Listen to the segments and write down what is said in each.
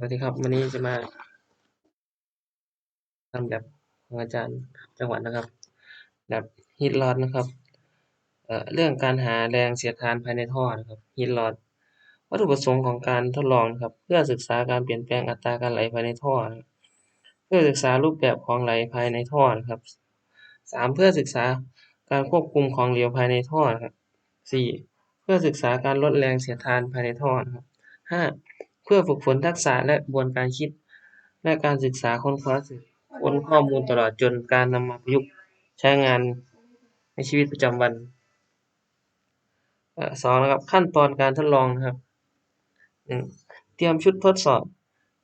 สวัสดีครับวันนี้จะมาทำแบบของอาจารย์จังหวัดนะครับ แบบฮีทรอดนะครับเอ่อเรื่องการหาแรงเสียดทานภายในท่อนะครับฮีทรอดวัตถุประสงค์ของการทดลองนะครับ เพื่อศึกษาการเปลี่ยนแปลงอัตราการไหลภายในท่อนะเพื่อศึกษารูปแบบของไหลภายในท่อนะครับสามเพื่อศึกษาการควบคุมของเหลวภายในท่อนะครับสี่เพื่อศึกษาการลดแรงเสียดทานภายในท่อนะครับห้า เพื่อฝึกฝนทักษะและกระบวนการคิด และการศึกษาค้นคว้าสืบค้นข้อมูลตลอดจนการนำมาประยุกต์ใช้งานในชีวิตประจำวันสองนะครับขั้นตอนการทดลองนะครับหนึ่งเตรียมชุดทดสอบ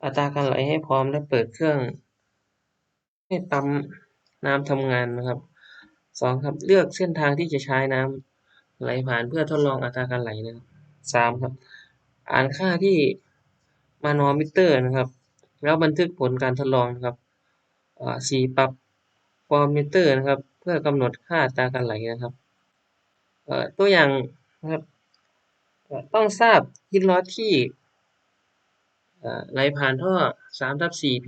อัตราการไหลให้พร้อมและเปิดเครื่อง ให้ปั๊มน้ำทำงานนะครับสองครับเลือกเส้นทางที่จะใช้น้ำไหลผ่านเพื่อทดลองอัตราการไหลนะครับสามครับ อ่านค่าที่ มานอมิเตอร์นะครับ แล้วบันทึกผลการทดลองนะครับสีปรับฟอร์มิเตอร์นะครับ เพื่อกำหนดค่าตาการไหลนะครับตัวอย่างนะครับต้องทราบฮิตลอสที่ไหลผ่านท่อสามทับสี่ P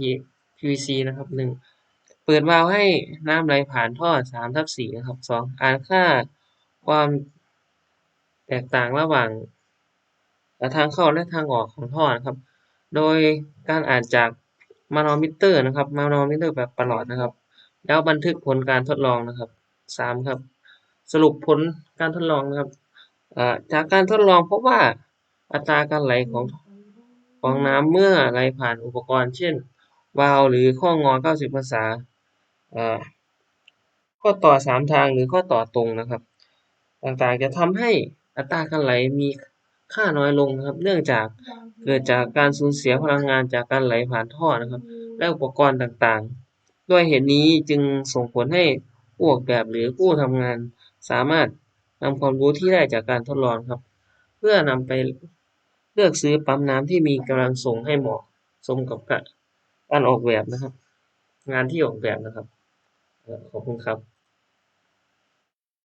PVC นะครับหนึ่งเปิดวาล์วให้น้ำไหลผ่านท่อสามทับสี่นะครับสองอ่านค่าความแตกต่างระหว่างทางเข้าและทางออกของท่อนะครับ โดยการอ่านจากมานอมิเตอร์นะครับมานอมิเตอร์แบบประหลอดนะครับ แล้วบันทึกผลการทดลองนะครับสามครับ สรุปผลการทดลองนะครับจากการทดลองพบว่าอัตราการไหลของของน้ำเมื่อไหลผ่านอุปกรณ์ เช่น วาล์วหรือข้องอ 90 องศาอ่าข้อต่อสามทางหรือข้อต่อตรงนะครับ ต่างๆจะทำให้อัตราการไหลมี ค่าน้อยลงนะครับ เนื่องจากเกิดจากการสูญเสียพลังงานจากการไหลผ่านท่อนะครับ และอุปกรณ์ต่างๆ ด้วยเหตุนี้จึงส่งผลให้ผู้ออกแบบหรือผู้ทำงาน สามารถนำความรู้ที่ได้จากการทดลองครับ เพื่อนำไปเลือกซื้อปั๊มน้ำที่มีกำลังส่งให้เหมาะสมกับการออกแบบนะครับ งานที่ออกแบบนะครับขอบคุณครับ